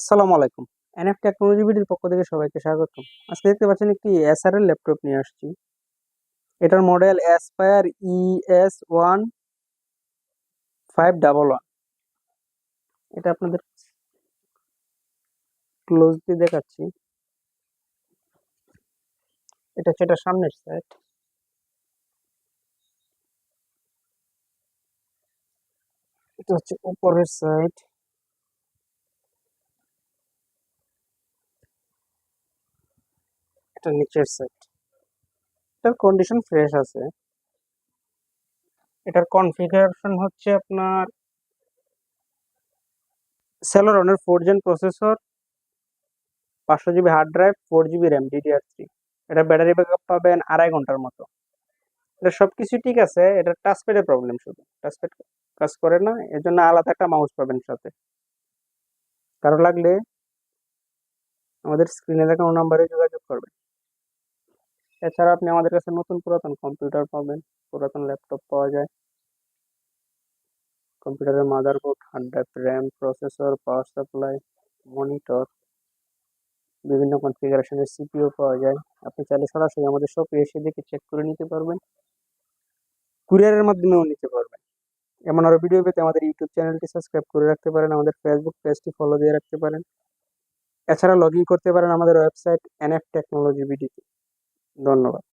আসসালামু আলাইকুম। NF technology বিডির পক্ষ থেকে সবাইকে স্বাগত আজকে দেখতে পাচ্ছেন একটি এসআরএল ল্যাপটপ নিয়ে আসছি। এটার model Aspire ES one five double one এটা আপনাদের ক্লোজ দিয়ে দেখাচ্ছি। এটা হচ্ছে এটা সামনের সাইড এটা হচ্ছে উপরের সাইড এটা নিচের সাইড এটার কন্ডিশন ফ্রেশ আছে। এটার কনফিগারেশন হচ্ছে আপনার সেলোরনের ফোর জেন প্রসেসর পাঁচশো GB hard drive four GB RAM DDR three এটা ব্যাটারি ব্যাকআপ পাবেন আড়াই ঘণ্টার মতো। এটা সব কিছু ঠিক আছে, এটা টাচপ্যাডের প্রবলেম শুধু। টাচপ্যাড কাজ করে না এর জন্য আলাদা একটা মাউস পাবেন সাথে। কারও লাগলে আমাদের স্ক্রিনে দেখানো নাম্বারে যোগাযোগ করবেন। এছাড়া আপনি আমাদের কাছে নতুন পুরাতন কম্পিউটার পাবেন। পুরাতন ল্যাপটপ পাওয়া যায়। কম্পিউটারের motherboard hard drive RAM processor power supply monitor বিভিন্ন কনফিগারেশনের সিপিইউ পাওয়া যায়। আপনি চাইলে সরাসরি আমাদের শপে এসে দেখে চেক করে নিতে পারবেন। কুরিয়ারের মাধ্যমেও নিতে পারবেন। এমন আরও ভিডিও পেতে আমাদের ইউটিউব চ্যানেলটি সাবস্ক্রাইব করে রাখতে পারেন, আমাদের ফেসবুক পেজটি ফলো দিয়ে রাখতে পারেন। এছাড়া লগ করতে পারেন আমাদের ওয়েবসাইট এনএফ টেকনোলজি বিডিতে ধন্যবাদ।